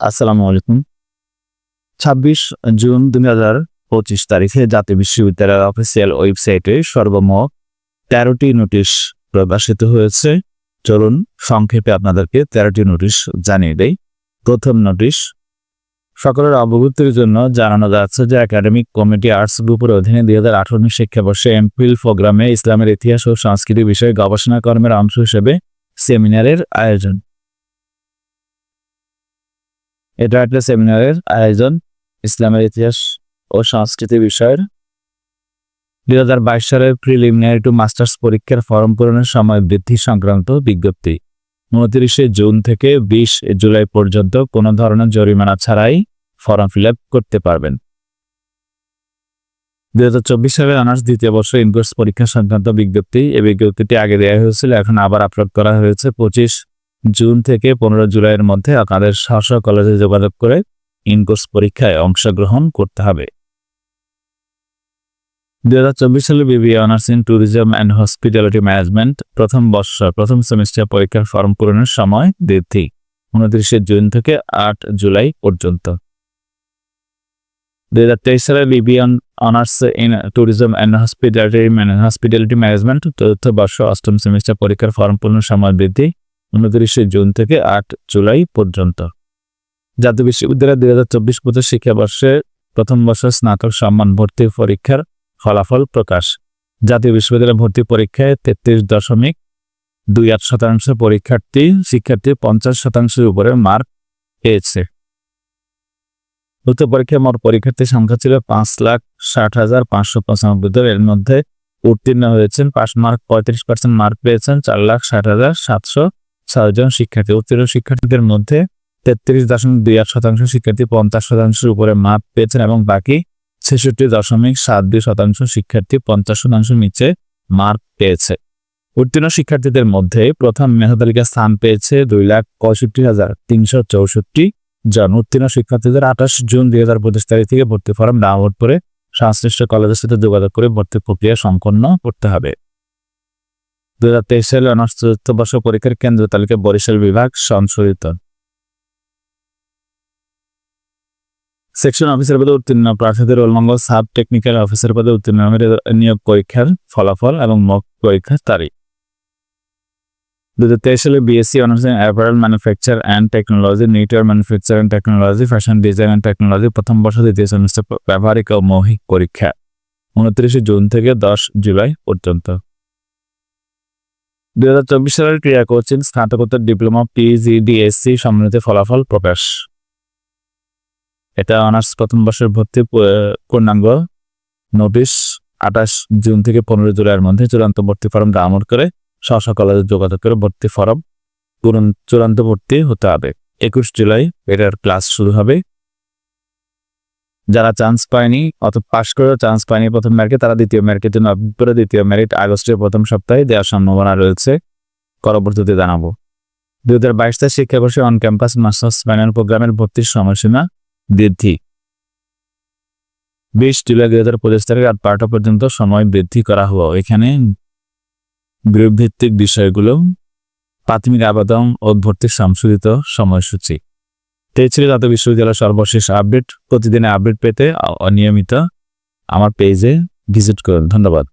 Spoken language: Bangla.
আসসালামু আলাইকুম। ছাব্বিশ জুন দুই হাজার পঁচিশ তারিখে জাতীয় বিশ্ববিদ্যালয়ের অফিসিয়াল ওয়েবসাইটে সর্বমোট তেরোটি নোটিশ প্রকাশিত হয়েছে। চলুন সংক্ষেপে আপনাদেরকে তেরোটি নোটিশ জানিয়ে দেই। প্রথম নোটিশ, সকলের অবগতির জন্য জানানো যাচ্ছে যে একাডেমিক কমিটি আর্টস গ্রুপের অধীনে দুই হাজার আঠারো শিক্ষাবর্ষে এমফিল প্রোগ্রামে ইসলামের ইতিহাস ও সংস্কৃতি বিষয়ে গবেষণা কর্মের অংশ হিসেবে সেমিনারের আয়োজন। এটা একটা সেমিনারের আয়োজন, ইসলামের ইতিহাস ও সংস্কৃতি বিষয়ের। দুই হাজার বাইশ সালের প্রিলিমিনারি টু মাস্টার্স পরীক্ষার ফর্ম পূরণের সময় বৃদ্ধি সংক্রান্ত বিজ্ঞপ্তি। উনত্রিশে জুন থেকে বিশ জুলাই পর্যন্ত কোনো ধরনের জরিমানা ছাড়াই ফর্ম ফিল করতে পারবেন। দুই হাজার চব্বিশ সালের অনার্স দ্বিতীয় বর্ষ ইনকোর্স পরীক্ষা সংক্রান্ত বিজ্ঞপ্তি এই বিজ্ঞপ্তিটি আগে দেওয়া হয়েছিল, এখন আবার আপলোড করা হয়েছে পঁচিশ জুন থেকে পনেরো জুলাইয়ের মধ্যে আপনাদের স্ব কলেজে যোগাযোগ করে ইনকোর্স পরীক্ষায় অংশগ্রহণ করতে হবে। দুই হাজার চব্বিশ সালে BB honours in tourism and hospitality management প্রথম বর্ষ, প্রথম সেমিস্টার পরীক্ষার ফর্ম পূরণের সময় বৃদ্ধি উনত্রিশে জুন থেকে আট জুলাই পর্যন্ত। দুই হাজার তেইশ সালে BB honours in tourism and hospitality hospitality management চতুর্থ বর্ষ, অষ্টম সেমিস্টার পরীক্ষার ফর্ম পূরণের সময় বৃদ্ধি উনত্রিশে জুন থেকে আট জুলাই পর্যন্ত। জাতীয় বিশ্ববিদ্যালয় দুই হাজার চব্বিশ পঁচিশ শিক্ষাবর্ষে প্রথম বর্ষের স্নাতক সম্মান ভর্তি পরীক্ষার ফলাফল প্রকাশ। জাতীয় বিশ্ববিদ্যালয় ভর্তি পরীক্ষায় তেত্রিশ দশমিক দুই আট শতাংশ পরীক্ষার্থী, শিক্ষার্থী পঞ্চাশ শতাংশের উপরে মার্ক পেয়েছে। উক্ত পরীক্ষায় মোট পরীক্ষার্থীর সংখ্যা ছিল পাঁচ লাখ ষাট হাজার পাঁচশো পঁচানব্বই। এর মধ্যে উত্তীর্ণ হয়েছেন পাস মার্ক পঁয়ত্রিশ পার্সেন্ট মার্ক পেয়েছেন, চার লাখ ষাট হাজার সাতশো ছয়জন শিক্ষার্থী। উত্তীর্ণ শিক্ষার্থীদের মধ্যে তেত্রিশ দশমিক দুই আট শতাংশ শিক্ষার্থী পঞ্চাশ শতাংশের উপরে মার্ক পেয়েছেন এবং বাকি ছেষট্টি দশমিক সাত দুই শতাংশ শিক্ষার্থী পঞ্চাশ শতাংশ নিচে মার্ক পেয়েছে। উত্তীর্ণ শিক্ষার্থীদের মধ্যে প্রথম মেধা তালিকা স্থান পেয়েছে দুই লাখ পঁয়ষট্টি হাজার তিনশো চৌষট্টি জন। উত্তীর্ণ শিক্ষার্থীদের আঠাশ জুন দুই হাজার পঁচিশ তারিখ থেকে ভর্তি ফর্ম ডাউনলোড করে সংশ্লিষ্ট কলেজের সাথে যোগাযোগ করে ভর্তি প্রক্রিয়া সম্পন্ন করতে হবে। দুই হাজার তেইশ সালে অনার্স চতুর্থ বর্ষ পরীক্ষার কেন্দ্র তালিকা বরিশাল বিভাগ সংশোধিত। সেকশন অফিসার পদে উত্তীর্ণ প্রার্থীদের রোলমঙ্গল সাব টেকনিক্যাল অফিসার পদে উত্তীর্ণ নিয়োগ পরীক্ষার ফলাফল এবং মক পরীক্ষার তারিখ। দু হাজার তেইশ সালে BSc honours in apparel manufacture and technology knitwear manufacture and technology, fashion design and technology, প্রথম বর্ষ দ্বিতীয় সেমিস্টার ব্যবহারিক ও মৌখিক পরীক্ষা। উনত্রিশে জুন থেকে দশ জুলাই পর্যন্ত। দুই হাজার চব্বিশ সালের ক্রীড়া কোচিং স্নাতকোত্তর ডিপ্লোমা পিজি ডিএসসি সম্মানিত ফলাফল প্রকাশ। এটা অনার্স প্রথম বর্ষের ভর্তি পূর্ণাঙ্গ নোটিশ আঠাশ জুন থেকে পনেরো জুলাইয়ের মধ্যে চূড়ান্ত ভর্তি ফর্ম ডাউনলোড করে স্ব কলেজে যোগাযোগ করে ভর্তি ফর্ম চূড়ান্ত ভর্তি হতে হবে। একুশ জুলাই এটার ক্লাস শুরু হবে। যারা চান্স পায়নি অত পাশ করেও চান্স পায়নি প্রথম মেরিটে তারা দ্বিতীয় মেরিটের জন্য আবেদন করে দ্বিতীয় মেরিট আগস্টের প্রথম সপ্তাহে দেওয়ার সম্ভাবনা রয়েছে। পরবর্তীতে জানাব। দুই হাজার বাইশ সাল শিক্ষাবর্ষে অন ক্যাম্পাস মাস্টার্স প্যানেল প্রোগ্রামের ভর্তির সময়সীমা বৃদ্ধি। বিশ জুলাই দুই হাজার পঁচিশ তারিখ রাত বারোটা পর্যন্ত সময় বৃদ্ধি করা হওয়া এখানে গ্রুপ ভিত্তিক বিষয়গুলো, প্রাথমিক আবেদন ও ভর্তির সংশোধিত সময়সূচি। এই জাতীয় বিশ্ববিদ্যালয়ের সর্বশেষ আপডেট প্রতিদিনে আপডেট পেতে অনিয়মিত আমার পেজে ভিজিট করুন। ধন্যবাদ।